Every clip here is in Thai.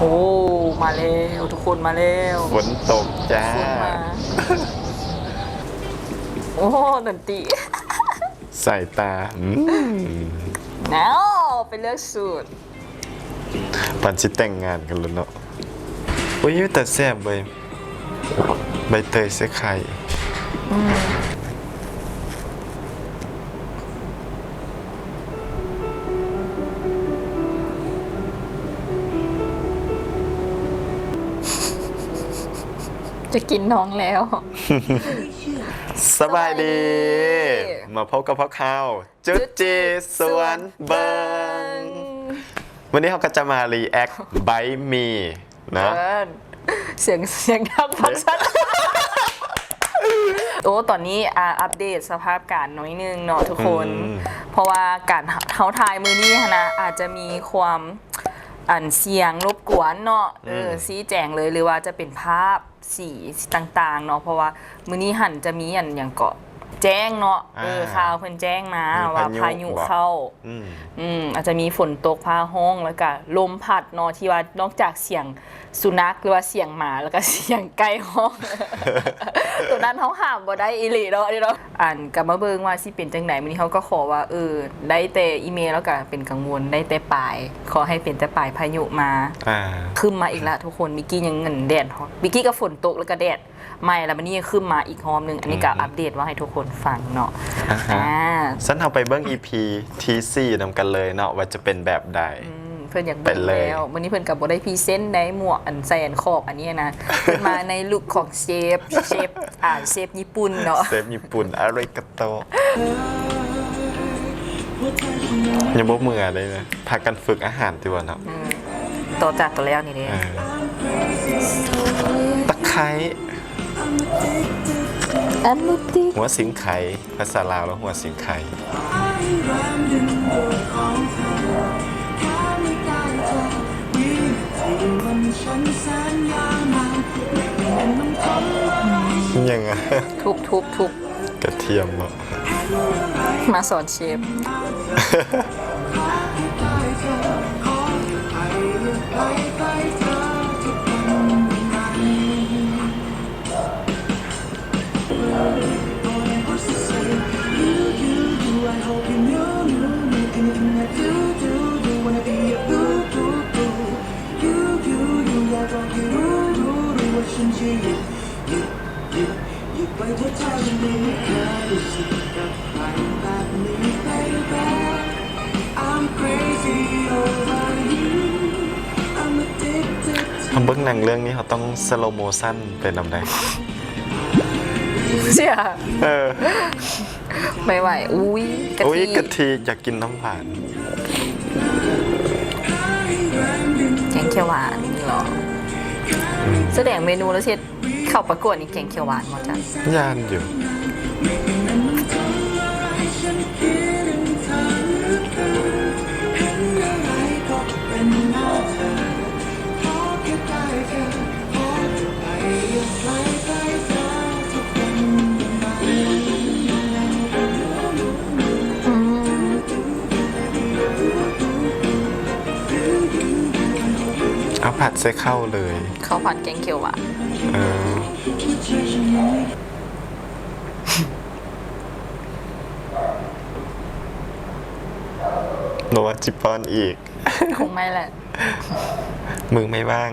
โอ้มาแล้วทุกคนมาแล้วฝนตกจ้า ฝนมาโอ้ดนตรีใส่ตาอืมแล้วไปเลือกสูตรปันชิแต่งงานกันแล้วเนาะอุ้ยแต่แซ่บเว้ยใบเตยใส่ไข่ จะกินน้องแล้วสบายดีสบายดี มาพบกับพ่อข้าวจุดจีสวนเบิงวันนี้เขาก็จะมารีแอคไบมีนะเออเสียงเสียงดังฟังชัดโอ้ ตอนนี้อ่าอัปเดตสภาพการน้อยนึงเนาะทุกคนอืมเพราะว่าการเท้าทายมือนี้หั้นนะอาจจะมีความอันเสียงรบกวนเนาะเออซีแจงเลยหรือว่าจะเป็นภาพ สีต่างๆเนาะเพราะว่ามื้อนี้หันจะมีอันอย่างเกาะ แจ้งเนาะเอออ่าข่าวเพิ่นแจ้งมามีว่าพาพายุยุบอกเข้าอืมอืมอาจจะมีฝนตกฟ้าห้องแล้วก็ลมพัดเนาะที่ว่านอกจากเสียงสุนัขหรือว่าเสียงหมาแล้วก็เสียงไก่ห้องตัวนั้นเขาห้ามบ่ได้อีหลีเนาะอันนี้เนาะอ่านกลับมาเบิ่งว่าสิเป็นจังไหนมื้อนี้เขาก็ขอว่าเออได้แต่อีเมลแล้วก็เป็นกังวลได้แต่ปลาย ขอให้เป็นแต่ปลายพายุมาอ่าขึ้นมาอีกแล้วทุกคนมิกกี้ยังเงินแดดฮอตมิกกี้ก็ฝนตกแล้วก็แดด ไม่แล้วมันนี่ยังขึ้นมาอีกหอมหนึงอันนี้ก็อืมอัปเดตว่าให้ทุกคนฟังเนาะอ่าฮะ อ่าสั้นเอาไปเบิ้ง EP ทีสี่นำกันเลยเนาะว่าจะเป็นแบบใด อืมเพื่อนอยากไปเบิ่งเลย แล้ววันนี้เพื่อนกับบได้พรีเซนต์ในหมวกอันแซนขอบอันนี้นะเพื่อนมาในลุคของเชฟเชฟอ่าเชฟญี่ปุ่นเนาะ เซฟญี่ปุ่นอะไรกโตอย่าบกมือเลยนะพากันฝึกอาหารตัวเนาะต่อจากตัวแล้วนี่เด้เออตะไคร้ อันนี้ติหัวสิงไข่ภาษาลาวแล้วหัวสิงไข่ยังไงทุบทุบทุบกระเทียมเนาะมาสอนเชฟ ทำเบิ้งหนังเรื่องนี้เขาต้องสโลโมชั่นเป็นลำไดเสียเออไม่ไหว อุ้ยกะอุ้ยทิกะทิอยากกินน้ำหวานแกงเขียวหวานนี่เหรอ แสดงเมนูแล้วเชฟ เข้าประกวดนี่แกงเขียวหวานหมดจ้ะย่านอยู่ เอาผัดใส่ข้าวเลยข้าวผัดแกงเขียวหวาน เออ โนว่าจิปอนอีก คงไม่แหละ มึงไม่ว่าง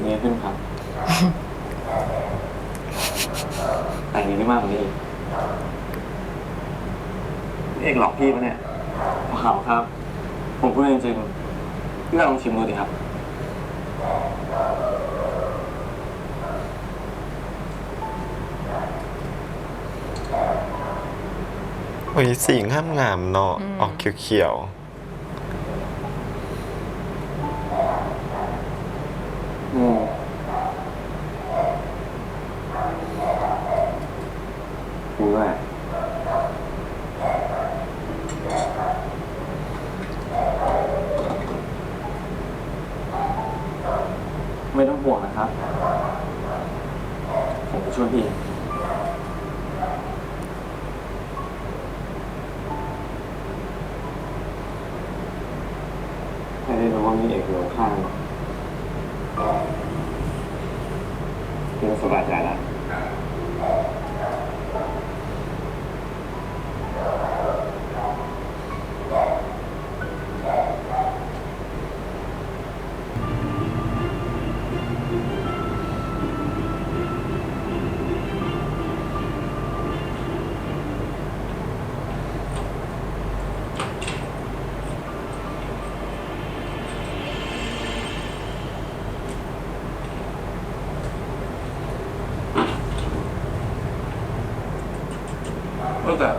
เนี่ยขึ้นครับ แต่งนี้ได้มากกว่านี้อีก นี่เอกหลอกพี่ปะเนี่ยเปล่าครับ ผมพูดจริงๆพี่ลองชิมดูดิครับ โอ้ยสีงามงามๆเนาะ ออกเขียวอืมดูด้วยไม่ต้องห่วงนะครับ ผมจะช่วยพี่เอง รู้ว่ามีเอกอยู่ข้าง พี่ก็สบายใจแล้ว ว่าแต่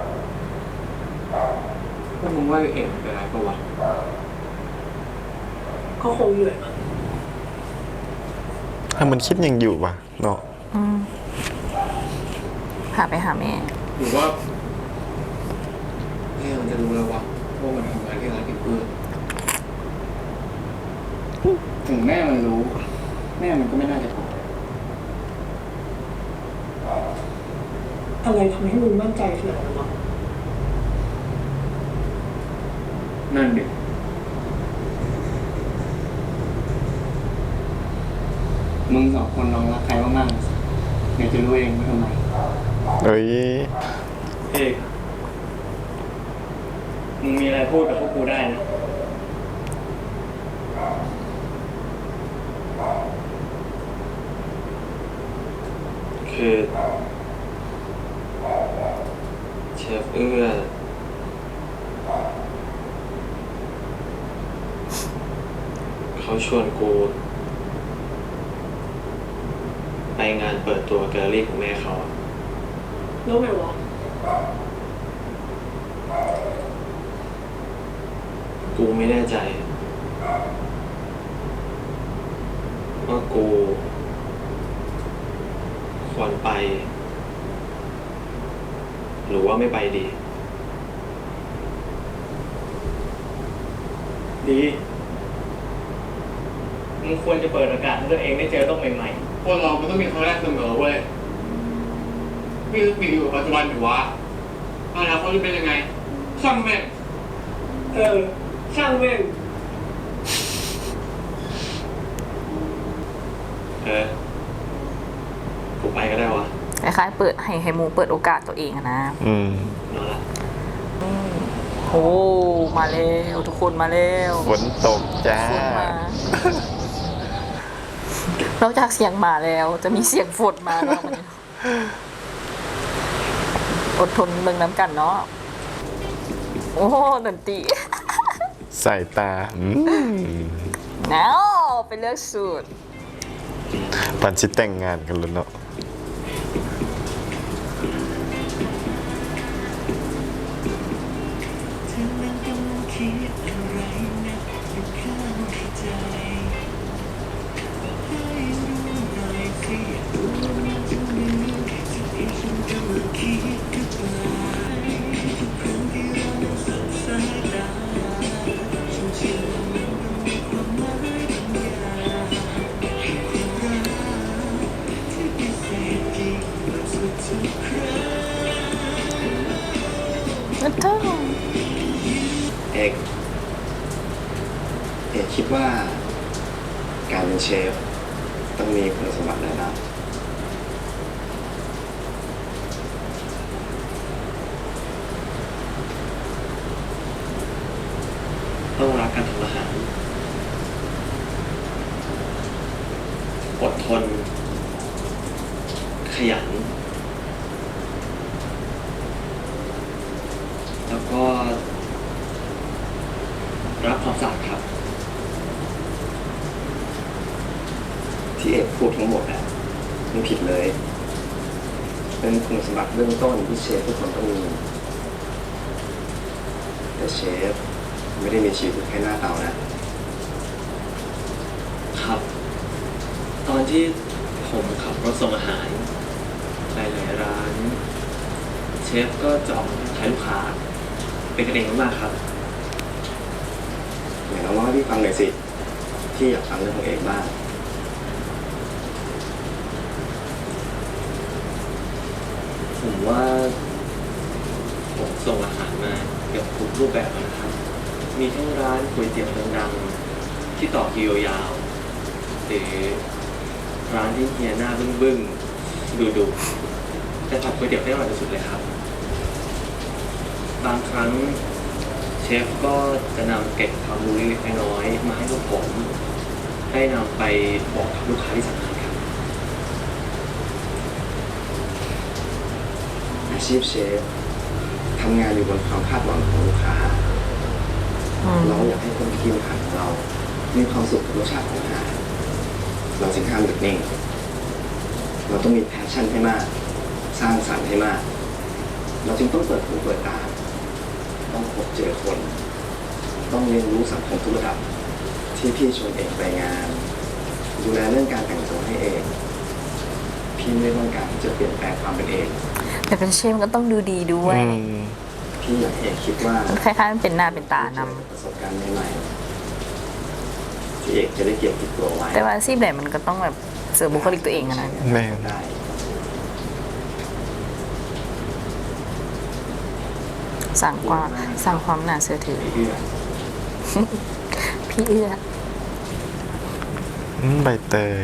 พวกมึงว่าเอ็มเป็นอะไรปะวะ ก็คงอยู่อะมั้ง ถ้ามัน คิดยังอยู่วะเนาะอืมหาไปหาแม่ หรือว่าแม่มันจะรู้แล้ววะว่ามันทำงานที่ร้านกินเพื่อนถึงแม่มันรู้ แม่มันก็ไม่น่าจะบอกอะไรทำให้มึงมั่นใจขนาดนั้นวะนั่นดิมึงสอง คนลองรักใครว่ามากๆเดี๋ยวจะรู้เองว่าทำไมเอ้ยเอกมึงมีอะไรพูดกับพวกกูได้นะ คือเชฟเอื้อเขาชวนกู ไปงาน เปิดตัวแกลเลอรี่ของแม่เขาอะแล้วไงวะกูไม่แน่ใจว่ากูควรไป หรือว่าไม่ไปดี ดี มึงควรจะเปิดโอกาสให้ตัวเองได้เจอโลกใหม่ๆ คนเรามันต้องมีครั้งแรกเสมอเว้ยไม่ต้องมีอยู่กับปัจจุบันอยู่วะอนาคตจะเป็นยังไง ช่างแม่ง เออ ช่างแม่ง เออกูไปก็ได้วะคล้ายๆเปิดให้ให้หมูเปิดโอกาสตัวเองอะนะอืมนอนละโอ้มาแล้ว ทุกคนมาแล้วฝนตกจ้าฝนมา นอกจากเสียงหมาแล้ว จะมีเสียงฝนมาแล้วมันอดทนเมืองน้ำกันเนาะ โอ้ดนตรีใส่ตาอืมแล้วไปเลือกสูตรปันชิแต่งงานกันแล้วเนาะ นั่นเท่าเอกเอกคิดว่าการเป็นเชฟ ต้องมีคุณสมบัติอะไรบ้างรักการทำอาหาร อดทน ขยัน แล้วก็ รักความสะอาดครับ ที่เอกพูดทั้งหมดอะไม่ผิดเลย เป็นคุณสมบัติเบื้องต้นที่เชฟทุกคนต้องมี แต่เชฟไม่ได้มีชีวิตแค่หน้า เตานะครับ ตอนที่ผมขับรถส่งอาหารหลายๆร้าน เชฟก็จะออกมาทักทายลูกค้า เป็นกันเองมากๆครับไหนลองเล่าให้พี่ฟังหน่อยสิที่อยากฟังเรื่องของเอกบ้างผมว่าผมส่งอาหารมาเกือบทุกรูปแบบแล้วนะครับ มีทั้งร้านก๋วยเตี๋ยวดังๆที่ที่ต่อคิวยาวหรือร้านที่เฮียหน้าบึ้งบึ้งดูดูๆแต่ผัดก๋วยเตี๋ยวได้อร่อยที่สุดเลยครับ บางครั้งเชฟก็จะนำเก็บความรู้เล็กๆน้อยๆมาให้พวกผมได้นำไปบอกกับลูกค้าที่สำคัญครับ อาชีพเชฟทำงานอยู่บนความคาดหวังของลูกค้า อืม เราอยากให้คนที่กินอาหารของเรา มีความสุขกับรสชาติของอาหารเราจึงห้ามหยุดนิ่งเราต้องมีแพชชั่นให้มาก สร้างสรรค์ให้มาก เราจึงต้องเปิดหูเปิดตา ต้องพบเจอคน ต้องเรียนรู้สังคมทุกระดับ ที่พี่ชวนเองไปงาน ดูแลเรื่องการแต่งตัวให้เอง พี่ไม่ต้องการที่จะเปลี่ยนแปลงความเป็นเอง แต่เป็นเชฟก็ต้องดูดีด้วย อืม พี่อยากให้เอกคิดว่ามันคล้ายๆมันเป็นหน้าเป็นตานำประสบการณ์ใหม่ๆที่เอกจะได้เก็บติดตัวไว้แต่ว่าอาชีพไหนมันก็ต้องแบบเสริมบุคลิกตัวเองอะนะแม่ ได้สั่งความสั่งความน่าเชื่อถือไม่เชื่อพี่เอื้ออืมใบเตย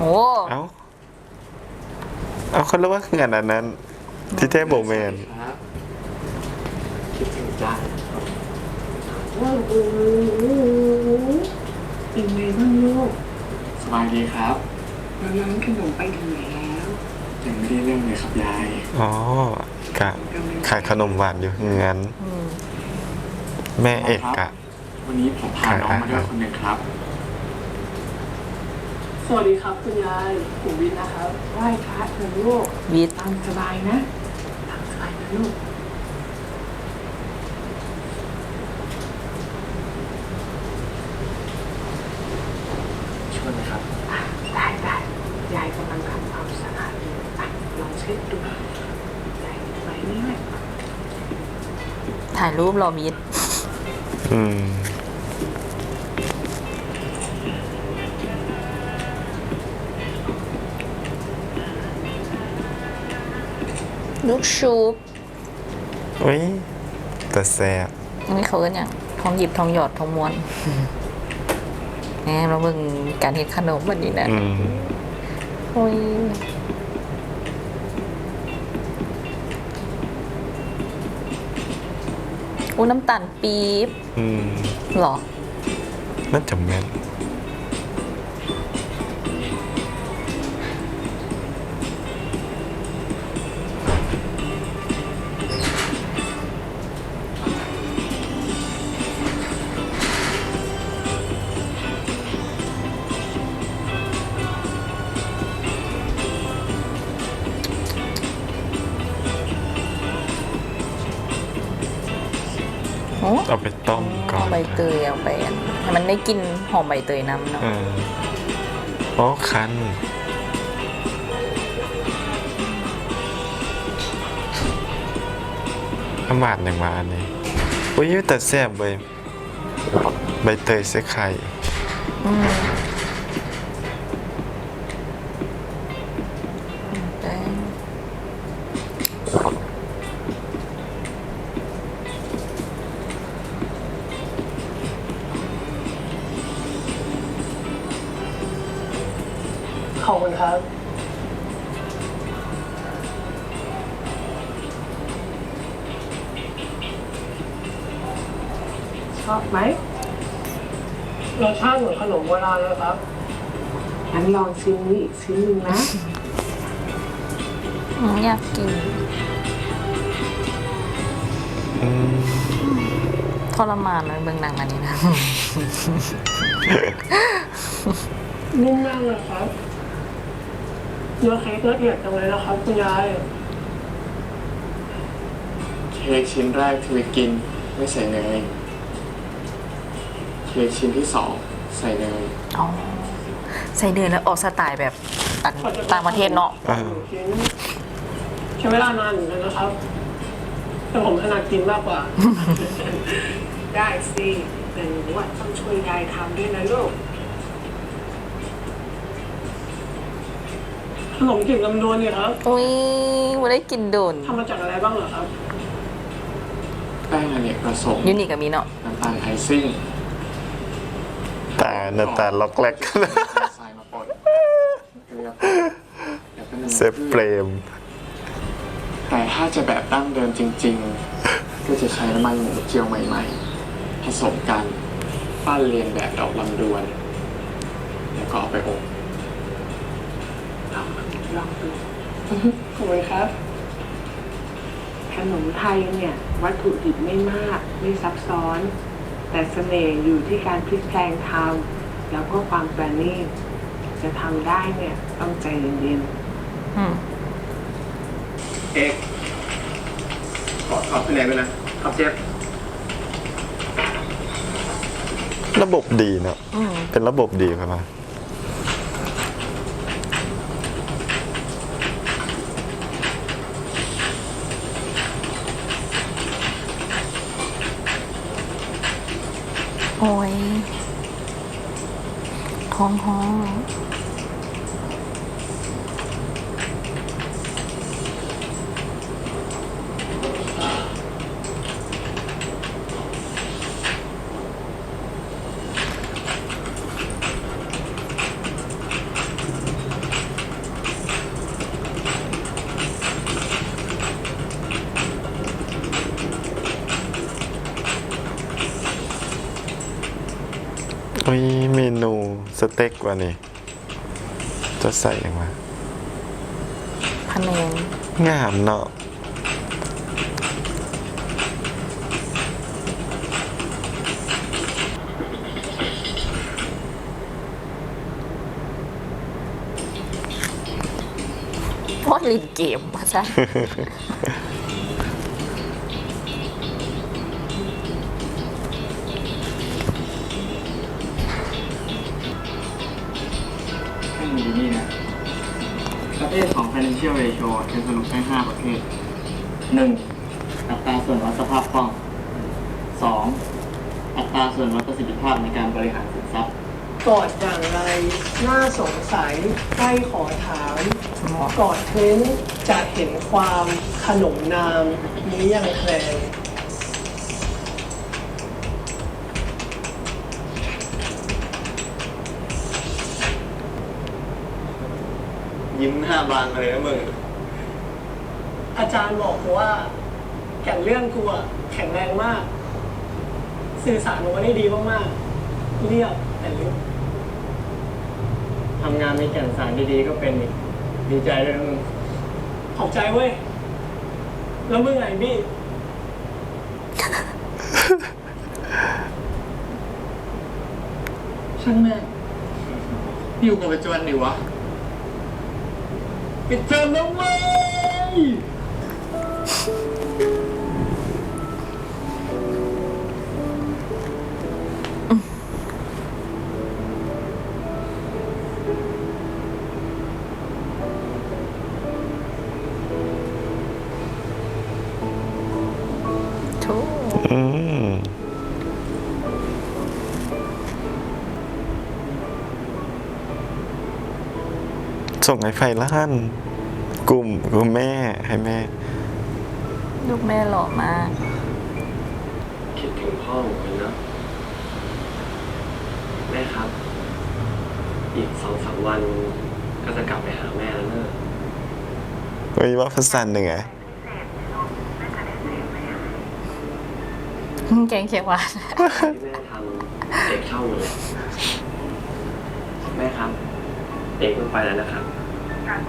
โอ้เอ้าเอาคนละว่าคืองานอันนั้น ที่เทพโบแมนครับคิดถึงจ้าว่าโอ้โหเป็นไงบ้างลูกสบายดีครับแล้วร้านขนมไปถึงไหนแล้วยังไม่ได้เรื่องเลยครับยายอ๋อกะขายขนมหวานอยู่งั้นอืมแม่เอกกะวันนี้ผมพาน้องมาด้วยคนหนึ่งครับ สวัสดีครับคุณยายผมวินนะครับไหว้พระเถอะลูกวิทย์ตามสบายนะตามสบายนะลูกช่วยไหมครับได้ได้ยายกำลังทำความสะอาดอยู่อะลองเช็ดดูยายไปนี่แหละถ่ายรูปรอวิทย์อืม ลูกชุบอุ้ยแต่แซ่บอันนี้เขาเรียกอย่างทองหยิบทองหยอดทองม้วนแหมเราเบิ่งการเฮ็ดขนมวันนี้นะอืมโอ้ยอู้น้ำตาลปี๊บอืมเหรอ น่าจะแม่น เอาไปต้มก่อนใบเตยเอาไปอันให้มันได้กลินหอมใบเตยน้ำเนาะเออโอ้คันอำมาดหนึ่งมาอันนี้อุ้ยแต่แซ่บเว้ยใบเตยใส่ไข่ อืม อบคุณครับ ชอบไหมรสชาติเหมือนขนมโบราณเลยครับ งั้นลองชิมนี้อีกชิ้นหนึ่งนะอืมอยากกินอืมทรมานเลยเบิ่งหนังอันนี้นะ นุ่มมากเลยครับ เนื้อเค้กละเอียดจังเลยนะครับคุณยาย เค้กชิ้นแรกที่วิกินไม่ใส่เนยเค้กชิ้นที่สองใส่เนยอ๋อใส่เดือนแล้วออกสไตล์แบบต่างต่างประเทศเนาะอ่า ชิ้นใช้เวลานานเหมือนกันนะครับ แต่ผมถนัดกินมากกว่า ได้สิแต่หนูอะต้องช่วยยายทำด้วยนะลูก ขนมจีบลำดวนเนี่ยครับอุ้ยไม่ได้กินโดนทำมาจากอะไรบ้างเหรอครับ แป้งอเนกประสงค์ยูนิกับมีเนาะน้ำตาลไอซิ่งตาหน้าตาล็อกแรก ทรายมาปนเกลือแล้วก็น้ำมันเซฟเฟรม แต่ถ้าจะแบบดั้งเดิมจริง ๆ ก็จะใช้น้ำมันหมูเจียวใหม่ ๆ ผสมกันปั้นเรียนแบบดอกลำดวน แล้วก็เอาไปอบล องดูขอบคุณครับ ขนมไทยเนี่ย วัตถุดิบไม่มาก ไม่ซับซ้อน แต่เสน่ห์อยู่ที่การพลิกแพลงทำแล้วก็ความประณีตจะทำได้เนี่ย ต้องใจเย็นอืมเอกขอขอบคะแนนด้วยนะครับเชฟระบบดีเนาะอืมเป็นระบบดีครับมา โอ้ยท้องห้อง อ้ยเมนูสเต็กว่ะนี่ จะใส่ยังไงพะแนงงามเนาะเพราะลินเกมมาซะให้ ratio จะสรุปให้5ประเภท 1. อัตราส่วนวัดสภาพคล่อง 2. อัตราส่วนวัดประสิทธิภาพในการบริหารสินทรัพย์ๆกอดอย่างไรน่าสงสัยใกล้ขอถามกอดเท้นจะเห็นความขนมนามนี้ยังแคลงยิ้มหน้าบานมาเลยนะมึง อาจารย์บอกว่าแก่นเรื่องกูอะแข็งแรงมาก สื่อสารออกมาได้ดีมากๆเรียบแต่ลึกทำงานมีแก่นสารดีๆก็เป็นอีกดีใจด้วยนะมึงขอบใจเว้ย แล้วมึงไงบี้ช่างแม่งอยู่กับปัจจุบันดีวะปิดเทอมแล้วเว้ย ส่งไอ้ไฟล้านกลุ่มกลุ่มแม่ให้แม่ ลูกแม่หล่อมาก คิดถึงพ่อเหมือนกันนะแม่ครับ อีกสองสามวันก็จะกลับไปหาแม่แล้วเนอะเฮ้ยว่าภาษาเหนือแกงเขียวหวาน ที่แม่ทำเอกเข้าหมดเลยแม่ครับ เอกต้องไปแล้วนะครับ ครับ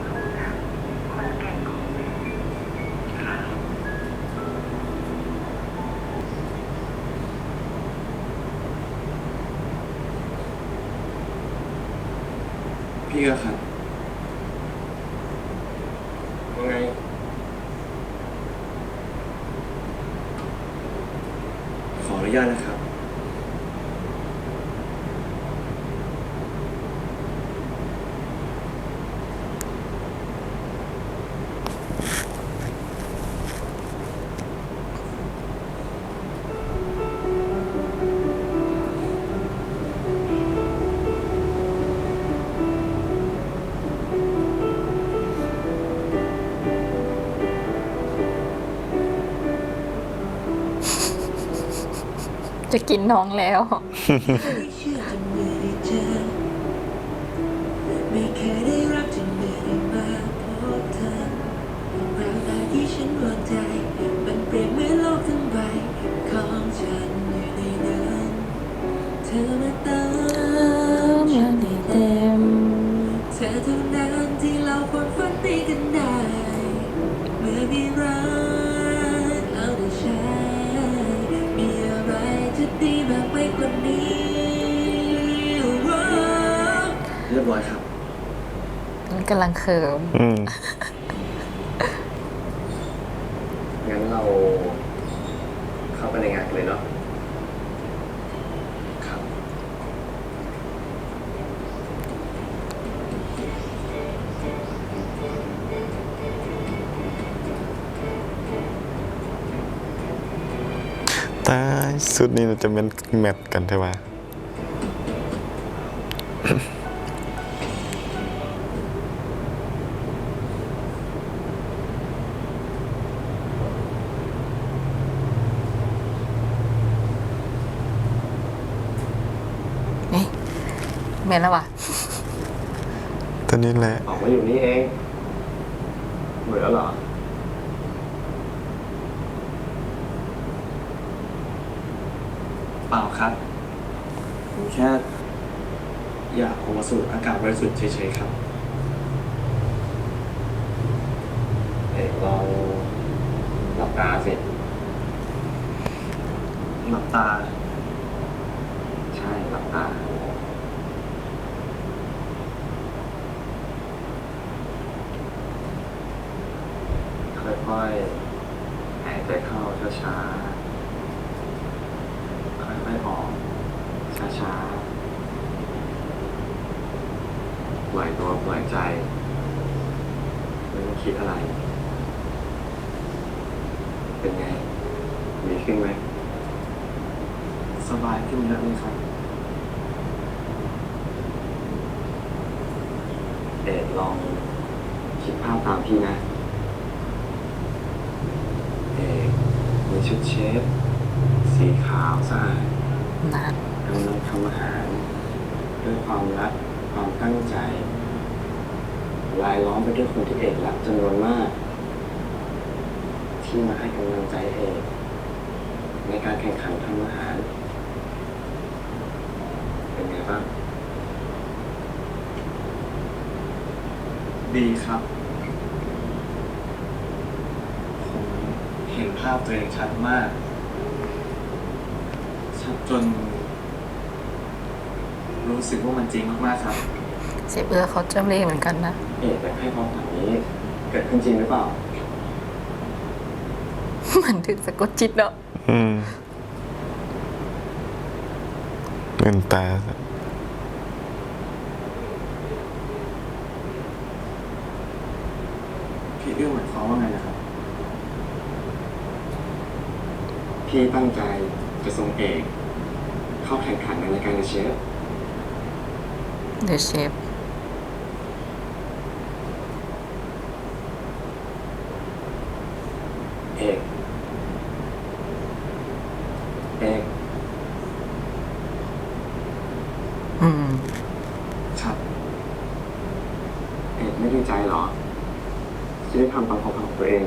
พี่ก็ครับ จะกินน้องแล้วไม่เคยได้รักจนไม่ได้มาพบเธอแววตาที่ฉันวางใจมันเปรียบเหมือนโลกทั้งใบของฉันอยู่ในนั้นเธอมาเติมอย่างได้เต็มเธอเท่านั้นที่เราควรฝันไปกันได้ ดีมากไปกว่านี้เรียบร้อยครับ มันกำลังเขิมอืม งั้นเราเข้าไปในงานกันเลยเนาะ สุดนี้จะเป็นแมทกันใช่ไหม นี่แม่นแล้ววะ ตัวนี้แหละ ออกมาอยู่นี่เองเบื่อแล้วเหรอ เปล่าครับผมแค่ อยากออกมาสูด อากาศบริสุทธิ์เฉยๆครับเอกลองหลับตาสิหลับตา ใช่หลับตา ค่อยๆหายใจเข้าช้าๆ ค่อยๆออก ช้าๆ ปล่อยตัวปล่อยใจ ไม่ต้องคิดอะไร เป็นไง ดีขึ้นไหม สบายขึ้นเยอะเลยครับเอกลองคิดภาพตามพี่นะ เอกมีชุดเชฟสีขาวสะอาดนานกำลังทำอาหาร ด้วยความรักความตั้งใจ รายล้อมไปด้วยคนที่เอกรักจำนวนมาก ที่มาให้กำลังใจเอกในการแข่งขันทำอาหารเป็น ไงบ้าง ดีครับ ผมเห็นภาพตัวเองชัดมาก ชัดจน รู้สึกว่ามันจริงมากๆครับเสียเอื้อเขาเจ้าเล่ห์เหมือนกันนะ เอกอยากให้ความฝันนี้เกิดขึ้นจริงหรือเปล่า เหมือนถึงสะกดจิตเนาะ อืม เงินตาพี่เอื้อหมายความว่าไงนะครับ พี่ตั้งใจจะส่งเอก เข้าแข่งขันในรายการเดชฟ The Chef เอก เอก อืม ครับ เอกไม่ดีใจเหรอ จะได้ทำตามความฝันของตัวเอง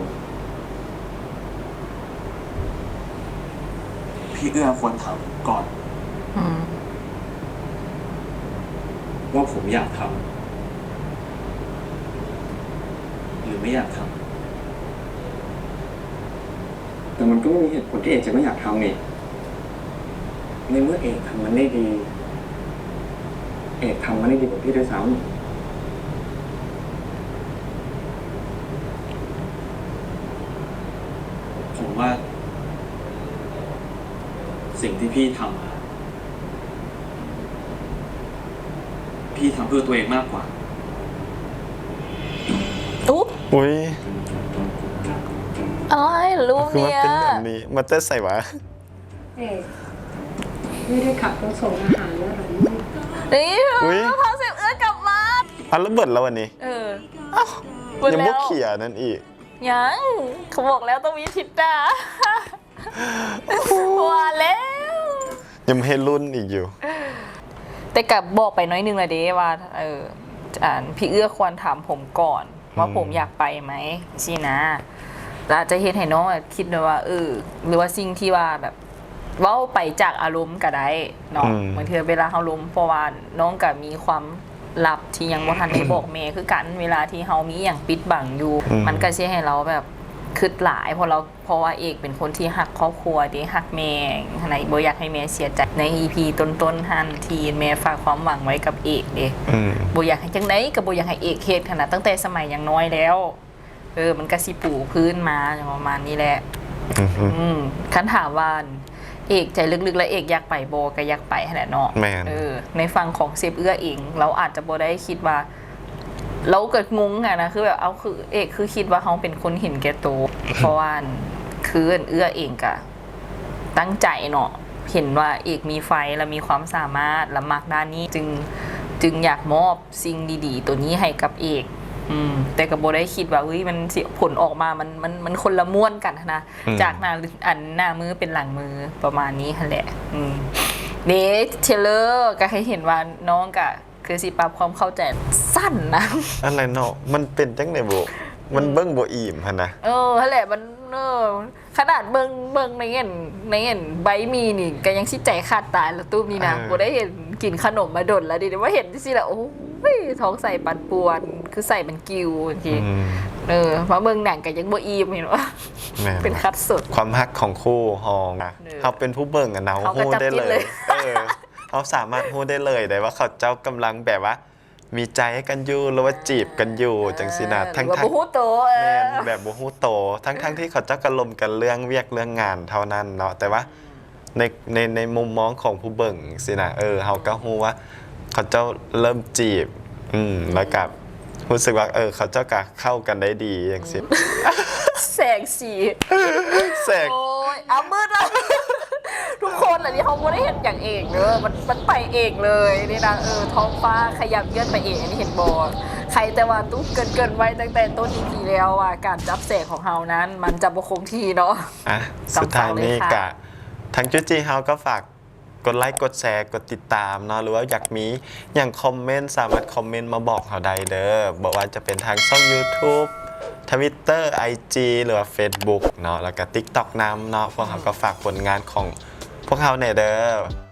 พี่เอื้อควรถามก่อน อืม ว่าผมอยากทำหรือไม่อยากท แต่มันก็ไม่มีเหตุผลที่เอกจะไม่อยากทำนี่ในเมื่อเอกทำมันได้ดี เอกทำมัน ได้ดีกว่าพี่ด้วยซ้ำผมว่า สิ่งที่พี่ทำอะพี่ทำเพื่อตัวเองมากกว่า อุ๊บอุ้ยอะไรรูปคือมันเนี้ยเป็นแบบนี้มาเต้นใส่หวะ เอกไม่ได้ขับรถส่งอาหารแล้วเหรอลูก นี่อุ๊ยพาเสียเอื้อกลับมาอันระเบิดแล้ววันนี้เออยังแล้บุวกเขียนั่นอีก ยังเขาบอกแล้วต้องมีทิศดาว่าแล้ว ยังไม่ให้รุ่นอีกอยู่ แต่กับบอกไปน้อยนึงเลยเด้ว่าเอออ่านพี่เอื้อควรถามผมก่อน ว่าอืม ผมอยากไปไหมสินะแล้วอาจจะเห็นให้น้องอะคิดด้วยว่าเออหรือว่าสิ่งที่ว่าแบบ เว่าไปจากอารมณ์ก็ได้เนาะบางทีเวลาเขาล้มเพราะว่าน้องก็มีความลับที่ยังบ่ทันได้บอกแม่คือกันเวลาที่เฮามีอย่างปิดบังอยู่มันก็สิให้เราแบบคิดหลายเพราะเราเพราะว่าเอกเป็นคนที่หักครอบครัวดีหักแม่ขนาดบ่อยากให้แม่เสียใจใน EP ต้นๆหันทีแม่ฝากความหวังไว้กับเอกเด้ อืมบ่อยากให้จังไดก็บ่อยากให้เอกเฮ็ดขนาดตั้งแต่สมัยยังน้อยแล้ว เออ มันก็สิปูพื้นมาอย่างประมาณนี้แหละ อืมฮึอืมคันถามว่า เอกใจลึกๆ แล้วเอกอยากไปโบก็อยากไปแหละเนาะแม่น เออในฝั่งของเซฟเอื้อเอง เราอาจจะบ่ได้คิดว่า เราเกิดงงอะนะคือแบบเอาคือเอกคือคิดว่าเขาเป็นคนเห็นแก่ตัว เพราะว่าคือเอื้อเองกะตั้งใจเนาะเห็นว่าเอกมีไฟและมีความสามารถและมักด้านนี้จึงจึงอยากมอบสิ่งดี ๆ ตัวนี้ให้กับเอก อืมแต่ก็บ่ได้คิดว่าเฮ้ยมันสิผลออกมามันมันมันคนละม้วนกันนะ อืม จากหน้าอันหน้ามือเป็นหลังมือประมาณนี้หั่นแหละ อืมเดทเทเลอร์ก็ให้เห็นว่าน้องกะคือสิปรับความเข้าใจสั้นนะ อะไรเนาะมันเป็นจังไดบ่มันเบิ่งบ่อิ่มหั่นนะ เออนั่นแหละมัน เออขนาดเบิงเบิงในเห็นในเห็นใบมีนี่ก็ยังชิใจขาดตายแล้วตู้มนี่นะเออ บ่ได้เห็นกินขนมมาดนแล้วดิว่าเห็นสิละโอ้ยท้องใส่ปันป่วน คือใส่เป็นกิวทีอืมเออมาเบิงหนังก็ยังบ่อิ่มเห็นว่าแม่นเป็นคัดสด ความฮักของคู่ฮองอะเออเขาเป็นผู้เบิ่งอะเนาเขาก็ฮู้ได้จับจิ้นเลเลยยเออเขาสามารถฮู้ได้เลยได้ว่าเขาเจ้ากำลังแบบว่า มีใจให้กันอยู่หรือว่าจีบกันอยู่จังสินะเออทั้งหรือว่าทั้บ่งฮู้โตเอแม่อนแบบบ่ฮู้โต ทั้งทั้งที่เขาเจ้ากระลมกันเรื่องเวียกเรื่องงานเท่านั้นเนาะแต่ว่าในในในมุมมองของผู้เบิ่งสินะเออเขาก็ฮู้ว่า เขาเจ้าเริ่มจีบ อืมแล้วกับรู้สึกว่าเออเขาเจ้าก็เข้ากันได้ดีอย่างสิแสงสีแสกโอ้ยเอามืดแล้วทุกค นเหล่านี้เขาไม่ได้เห็นอย่างเองเนอะมันมันไปเองเลยนี่นะเออท้องฟ้าขยับเยื่อนไปเองอันนี้เห็นบอใครแต่ว่าตุ๊กเกินเกินๆไว้ตั้งแต่ต้นอีพีแล้วว่าการจับแสงของเฮานั้น มันจะบ่คงที่เนาะอะต้องสุดท้ายฟังเลยนี้ค่ะกะทางจุจีเฮาก็ฝากกดไลค์กดแชร์กดติดตามเนาะหรือว่าอยากมีอย่างคอมเมนต์สามารถคอมเมนต์มาบอกเขาได้เด้อบอกว่าจะเป็นทางช่อง YouTube Twitter IG หรือว่า Facebook เนาะแล้วก็ TikTok นำเนาะพวกเขาก็ฝากผลงานของ พวกเขาเนี่ยเด้อ